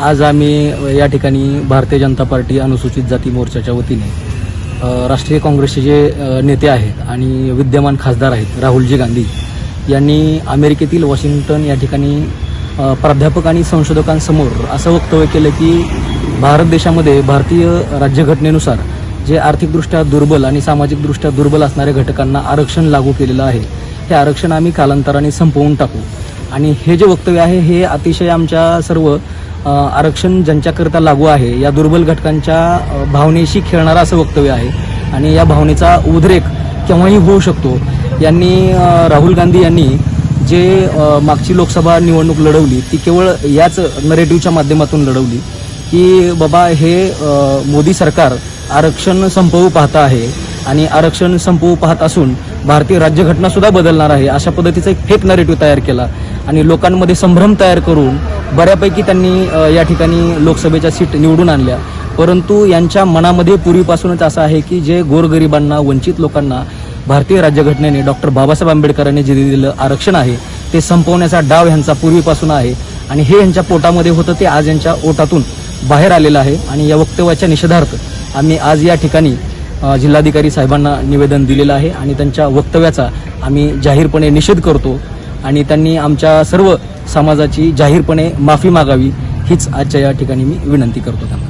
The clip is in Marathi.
आज आम्ही या ठिकाणी भारतीय जनता पार्टी अनुसूचित जाती मोर्चाच्या वतीने राष्ट्रीय काँग्रेसचे जे नेते आहेत आणि विद्यमान खासदार आहेत राहुलजी गांधी यांनी अमेरिकेतील वॉशिंग्टन या ठिकाणी प्राध्यापक आणि संशोधकांसमोर असं वक्तव्य केलं की भारत देशामध्ये भारतीय राज्यघटनेनुसार जे आर्थिकदृष्ट्या दुर्बल आणि सामाजिकदृष्ट्या दुर्बल असणाऱ्या घटकांना आरक्षण लागू केलेलं आहे हे आरक्षण आम्ही कालांतराने संपवून टाकू. आणि हे जे वक्तव्य आहे हे अतिशय आमच्या सर्व आरक्षण ज्यांच्याकरिता लागू आहे या दुर्बल घटकांच्या भावनेशी खेळणारं असं वक्तव्य आहे. आणि या भावनेचा उद्रेक केव्हाही होऊ शकतो. यांनी राहुल गांधी यांनी जे मागची लोकसभा निवडणूक लढवली ती केवळ याच नरेटिव्हच्या माध्यमातून लढवली की बाबा हे मोदी सरकार आरक्षण संपवू पाहत आहे. आणि आरक्षण संपवू पाहत असून भारतीय राज्यघटना सुद्धा बदलणार आहे. अशा पद्धतीचा एक फेक नरेटिव्ह तयार केला. आणि लोकांमध्ये संभ्रम तयार करून बऱ्यापैकी त्यांनी या ठिकाणी लोकसभेच्या सीट निवडून आणल्या. परंतु यांच्या मनामध्ये पूर्वीपासूनच असं आहे की जे गोरगरिबांना वंचित लोकांना भारतीय राज्यघटनेने डॉक्टर बाबासाहेब आंबेडकरांनी जे दिलेलं आरक्षण आहे ते संपवण्याचा डाव ह्यांचा पूर्वीपासून आहे. आणि हे यांच्या पोटामध्ये होतं ते आज यांच्या ओटातून बाहेर आलेलं आहे. आणि या वक्तव्याच्या निषेधार्थ आम्ही आज या ठिकाणी जिल्हाधिकारी साहेबांना निवेदन दिलेलं आहे आणि त्यांच्या वक्तव्याचा आम्ही जाहीरपणे निषेध करतो आणि त्यांनी आमच्या सर्व समाजाची जाहीरपणे माफी मागावी हीच आजच्या या ठिकाणी मी विनंती करतो त्यांना.